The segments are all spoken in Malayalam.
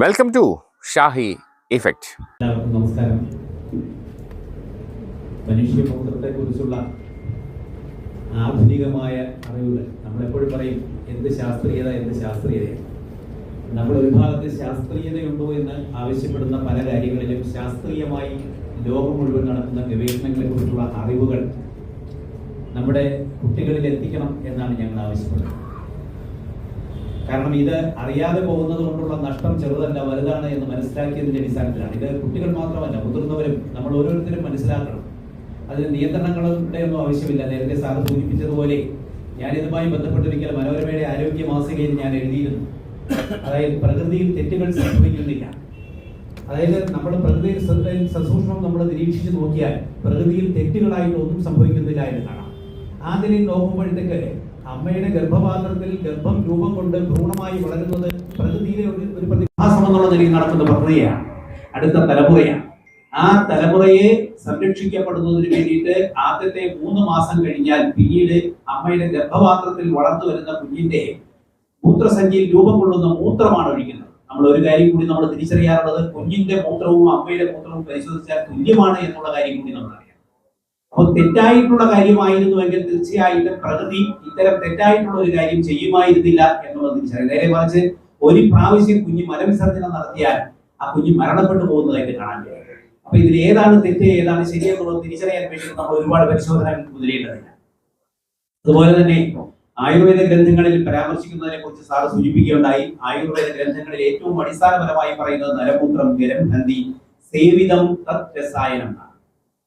വെൽക്കം ടു ഷാഹി ഇഫക്റ്റ് എല്ലാവർക്കും നമസ്കാരം. മനുഷ്യമൂത്രത്തെ കുറിച്ചുള്ള ആധുനികമായ അറിവുകൾ നമ്മളെപ്പോഴും പറയും എന്ത് ശാസ്ത്രീയത എന്ത് ശാസ്ത്രീയത? ഒരു ഭാഗത്ത് ശാസ്ത്രീയതയുണ്ടോ എന്ന് ആവശ്യപ്പെടുന്ന പല കാര്യങ്ങളിലും ശാസ്ത്രീയമായി ലോകം മുഴുവൻ നടത്തുന്ന ഗവേഷണങ്ങളെ കുറിച്ചുള്ള അറിവുകൾ നമ്മുടെ കുട്ടികളിൽ എത്തിക്കണം എന്നാണ് ഞങ്ങൾ ആവശ്യപ്പെടുന്നത്. കാരണം ഇത് അറിയാതെ പോകുന്നത് കൊണ്ടുള്ള നഷ്ടം ചെറുതല്ല വലുതാണ് എന്ന് മനസ്സിലാക്കിയതിന്റെ അടിസ്ഥാനത്തിലാണ്. ഇത് കുട്ടികൾ മാത്രമല്ല മുതിർന്നവരും നമ്മൾ ഓരോരുത്തരും മനസ്സിലാക്കണം. അതിന് നിയന്ത്രണങ്ങളുടെ ഒന്നും ആവശ്യമില്ല. നേരത്തെ സാർ സൂചിപ്പിച്ചതുപോലെ ഞാൻ ഇതുമായി ബന്ധപ്പെട്ടിരിക്കൽ മനോരമയുടെ ആരോഗ്യ മാസികയിൽ ഞാൻ എഴുതിയിരുന്നു. അതായത് പ്രകൃതിയിൽ തെറ്റുകൾ സംഭവിക്കുന്നില്ല. അതായത് നമ്മൾ പ്രകൃതിയിൽ സസൂക്ഷ്മം നമ്മൾ നിരീക്ഷിച്ച് നോക്കിയാൽ പ്രകൃതിയിൽ തെറ്റുകളായിട്ട് ഒന്നും സംഭവിക്കുന്നില്ല എന്ന് കാണാം. ആ നിലയിൽ നോക്കുമ്പോഴത്തേക്ക് അമ്മയുടെ ഗർഭപാത്രത്തിൽ ഗർഭം രൂപം കൊണ്ട് ഭ്രൂണമായി വളരുന്നത് പ്രകൃതിയിലെ ഒരു പ്രതിഭാസം എന്നുള്ള നിലയിൽ നടക്കുന്ന പ്രക്രിയയാണ്. അടുത്ത തലമുറയാണ്. ആ തലമുറയെ സംരക്ഷിക്കപ്പെടുന്നതിന് വേണ്ടിയിട്ട് ആദ്യത്തെ മൂന്ന് മാസം കഴിഞ്ഞാൽ പിന്നീട് അമ്മയുടെ ഗർഭപാത്രത്തിൽ വളർന്നു വരുന്ന കുഞ്ഞിന്റെ മൂത്രസഞ്ചിയിൽ രൂപം കൊള്ളുന്ന മൂത്രമാണ് ഒഴിക്കുന്നത്. നമ്മൾ ഒരു കാര്യം കൂടി നമ്മൾ തിരിച്ചറിയാറുള്ളത് കുഞ്ഞിന്റെ മൂത്രവും അമ്മയുടെ മൂത്രവും പരിശോധിച്ചാൽ തുല്യമാണ് എന്നുള്ള കാര്യം കൂടി നമ്മൾ അറിയാം അപ്പോൾ തെറ്റായിട്ടുള്ള കാര്യമായിരുന്നുവെങ്കിൽ തീർച്ചയായിട്ടും പ്രകൃതി ഇത്തരം തെറ്റായിട്ടുള്ള ഒരു കാര്യം ചെയ്യുമായിരുന്നില്ല എന്നുള്ളത് തിരിച്ചറിയാം. നേരെ മറിച്ച് ഒരു പ്രാവശ്യം കുഞ്ഞ് മലവിസർജനം നടത്തിയാൽ ആ കുഞ്ഞ് മരണപ്പെട്ടു പോകുന്നതായിട്ട് കാണാൻ കഴിയും. അപ്പൊ ഇതിൽ ഏതാണ് തെറ്റ് ഏതാണ് ശരിയെന്നുള്ളത് തിരിച്ചറിയാൻ വേണ്ടി നമ്മൾ ഒരുപാട് പരിശോധനകൾ മുതലേണ്ടതില്ല അതുപോലെ തന്നെ ആയുർവേദ ഗ്രന്ഥങ്ങളിൽ പരാമർശിക്കുന്നതിനെ കുറിച്ച് സാറ് സൂചിപ്പിക്കുകയുണ്ടായി. ആയുർവേദ ഗ്രന്ഥങ്ങളിൽ ഏറ്റവും അടിസ്ഥാനപരമായി പറയുന്നത് നരമൂത്രം ഗന്ധി സേവിതം തത് രസായനം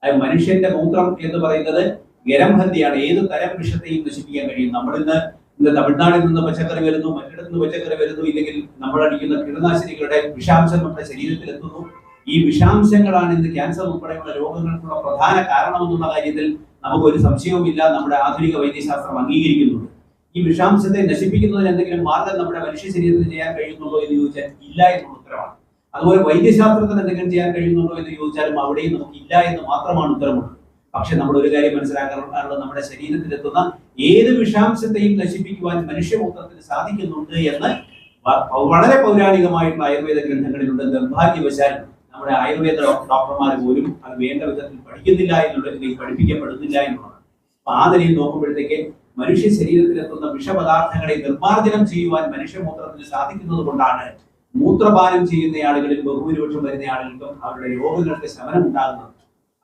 മനുഷ്യന്റെ മൂത്രം എന്ന് പറയുന്നത് ഗരംഹന്തിയാണ് ഏത് തരം വിഷത്തെയും നശിപ്പിക്കാൻ കഴിയും. നമ്മൾ ഇന്ന് ഇന്ന് തമിഴ്നാട്ടിൽ നിന്ന് പച്ചക്കറി വരുന്നു മറ്റിടത്ത് നിന്ന് പച്ചക്കറി വരുന്നു ഇല്ലെങ്കിൽ നമ്മൾ അടിക്കുന്ന കീടനാശിനികളുടെ വിഷാംശം നമ്മുടെ ശരീരത്തിൽ എത്തുന്നു. ഈ വിഷാംശങ്ങളാണ് ഇന്ന് ക്യാൻസർ ഉൾപ്പെടെയുള്ള രോഗങ്ങൾക്കുള്ള പ്രധാന കാരണമെന്നുള്ള കാര്യത്തിൽ നമുക്ക് ഒരു സംശയവുമില്ല. നമ്മുടെ ആധുനിക വൈദ്യശാസ്ത്രം അംഗീകരിക്കുന്നുണ്ട്. ഈ വിഷാംശത്തെ നശിപ്പിക്കുന്നതിന് എന്തെങ്കിലും മാർഗം നമ്മുടെ മനുഷ്യ ശരീരത്തിൽ ചെയ്യാൻ കഴിയുന്നുണ്ടോ എന്ന് ചോദിച്ചാൽ ഇല്ല എന്നുള്ള ഉത്തരമാണ്. അതുപോലെ വൈദ്യശാസ്ത്രത്തിന് എന്തെങ്കിലും ചെയ്യാൻ കഴിയുന്നുണ്ടോ എന്ന് ചോദിച്ചാലും അവിടെയും നമുക്ക് ഇല്ല എന്ന് മാത്രമാണ് ഉത്തരമുള്ളത്. പക്ഷെ നമ്മൾ ഒരു കാര്യം മനസ്സിലാക്കാറുള്ളത് നമ്മുടെ ശരീരത്തിലെത്തുന്ന ഏത് വിഷാംശത്തെയും നശിപ്പിക്കുവാൻ മനുഷ്യമൂത്രത്തിന് സാധിക്കുന്നുണ്ട് എന്ന് വളരെ പൗരാണികമായിട്ടുള്ള ആയുർവേദ ഗ്രന്ഥങ്ങളിലുണ്ട്. നിർഭാഗ്യവശാൽ നമ്മുടെ ആയുർവേദ ഡോക്ടർമാർ പോലും അത് വേണ്ട വിധത്തിൽ പഠിക്കുന്നില്ല എന്നുള്ളതിലേക്ക് പഠിപ്പിക്കപ്പെടുന്നില്ല എന്നുള്ളതാണ്. അപ്പൊ ആ നിലയിൽ നോക്കുമ്പോഴത്തേക്ക് മനുഷ്യ ശരീരത്തിലെത്തുന്ന വിഷപദാർത്ഥങ്ങളെ നിർമ്മാർജനം ചെയ്യുവാൻ മനുഷ്യമൂത്രത്തിന് സാധിക്കുന്നത് കൊണ്ടാണ് മൂത്രപാനം ചെയ്യുന്ന ആളുകളിൽ ബഹുഭൂരിപക്ഷം വരുന്ന ആളുകൾക്കും അവരുടെ രോഗങ്ങൾക്ക് ശമനം ഉണ്ടാകുന്നത്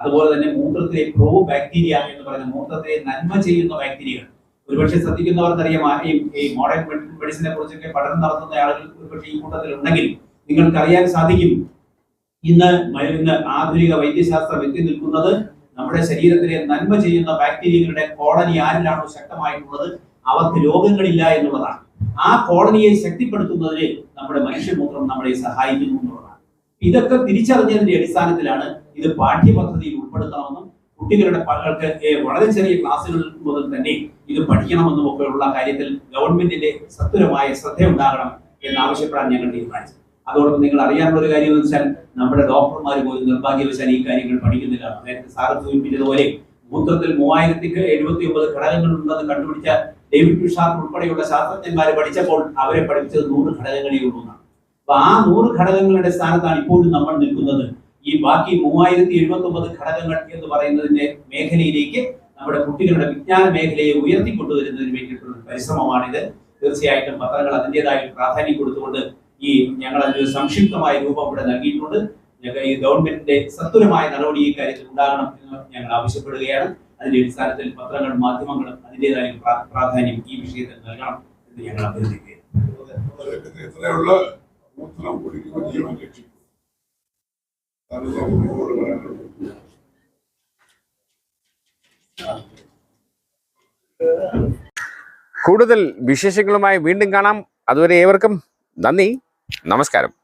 അതുപോലെ തന്നെ മൂത്രത്തിലെ പ്രോ ബാക്ടീരിയ എന്ന് പറയുന്ന മൂത്രത്തിലെ നന്മ ചെയ്യുന്ന ബാക്ടീരിയകൾ ഒരുപക്ഷെ ശ്രദ്ധിക്കുന്നവർക്കറിയാം ഈ- ഈ മോഡേൺ മെഡിസിനെ കുറിച്ചൊക്കെ പഠനം നടത്തുന്ന ആളുകൾ ഒരുപക്ഷെ ഈ കൂട്ടത്തിൽ ഉണ്ടെങ്കിൽ നിങ്ങൾക്കറിയാൻ സാധിക്കും. ഇന്ന് മരുന്ന് ആധുനിക വൈദ്യശാസ്ത്രം എത്തി നിൽക്കുന്നത് നമ്മുടെ ശരീരത്തിലെ നന്മ ചെയ്യുന്ന ബാക്ടീരിയകളുടെ കോളനി ആരിലാണോ ശക്തമായിട്ടുള്ളത്? അവർക്ക് രോഗങ്ങളില്ല എന്നുള്ളതാണ്. ആ കോളനിയെ ശക്തിപ്പെടുത്തുന്നതിന് നമ്മുടെ മനുഷ്യമൂത്രം നമ്മളെ സഹായിക്കുന്നു എന്നുള്ളതാണ്. ഇതൊക്കെ തിരിച്ചറിഞ്ഞതിന്റെ അടിസ്ഥാനത്തിലാണ് ഇത് പാഠ്യപദ്ധതിയിൽ ഉൾപ്പെടുത്തണമെന്നും കുട്ടികളുടെ പകൾക്ക് വളരെ ചെറിയ ക്ലാസ്സുകൾ മുതൽ തന്നെ ഇത് പഠിക്കണമെന്നും ഒക്കെ ഉള്ള കാര്യത്തിൽ ഗവൺമെന്റിന്റെ സത്വരമായ ശ്രദ്ധ ഉണ്ടാകണം എന്നാവശ്യപ്പെടാൻ ഞങ്ങൾ തീരുമാനിച്ചു. അതോടൊപ്പം നിങ്ങൾ അറിയാനുള്ള ഒരു കാര്യം എന്ന് വെച്ചാൽ നമ്മുടെ ഡോക്ടർമാർ പോലും നിർഭാഗ്യവശാൽ ഈ കാര്യങ്ങൾ പഠിക്കുന്നില്ല. നേരത്തെ സാറ് സൂചിപ്പിച്ചതുപോലെ മൂത്രത്തിൽ മൂവായിരത്തി എഴുപത്തി ഒമ്പത് ഘടകങ്ങൾ ഉണ്ടെന്ന് കണ്ടുപിടിച്ച ഡേവിഡ് പിഷാർ ഉൾപ്പെടെയുള്ള ശാസ്ത്രജ്ഞന്മാർ പഠിച്ചപ്പോൾ അവരെ പഠിപ്പിച്ചത് നൂറ് ഘടകങ്ങളേ ഉള്ളൂ അപ്പൊ ആ നൂറ് ഘടകങ്ങളുടെ സ്ഥാനത്താണ് ഇപ്പോഴും നമ്മൾ നിൽക്കുന്നത്. ഈ ബാക്കി മൂവായിരത്തി എഴുപത്തി ഒമ്പത് ഘടകങ്ങൾ എന്ന് പറയുന്നതിന്റെ മേഖലയിലേക്ക് നമ്മുടെ കുട്ടികളുടെ വിജ്ഞാന മേഖലയെ ഉയർത്തിക്കൊണ്ടുവരുന്നതിന് വേണ്ടിയിട്ടുള്ള പരിശ്രമമാണിത്. തീർച്ചയായിട്ടും പത്രങ്ങൾ അതിന്റെതായ പ്രാധാന്യം കൊടുത്തുകൊണ്ട് ഈ ഞങ്ങൾ അതിന് സംക്ഷിപ്തമായ രൂപം ഇവിടെ നൽകിയിട്ടുണ്ട്. ഞങ്ങൾ ഈ ഗവൺമെന്റിന്റെ സത്വരമായ നടപടി ഈ കാര്യത്തിൽ ഉണ്ടാകണം എന്ന് ഞങ്ങൾ ആവശ്യപ്പെടുകയാണ്. അതിന്റെ അടിസ്ഥാനത്തിൽ പത്രങ്ങളും മാധ്യമങ്ങളും അതിന്റെതായ പ്രാധാന്യം ഈ വിഷയത്തിൽ നൽകണം എന്ന് ഞങ്ങൾ അഭ്യർത്ഥിക്കുകയാണ്. കൂടുതൽ വിശേഷങ്ങളുമായി വീണ്ടും കാണാം. അതുവരെ ഏവർക്കും നന്ദി. നമസ്കാരം.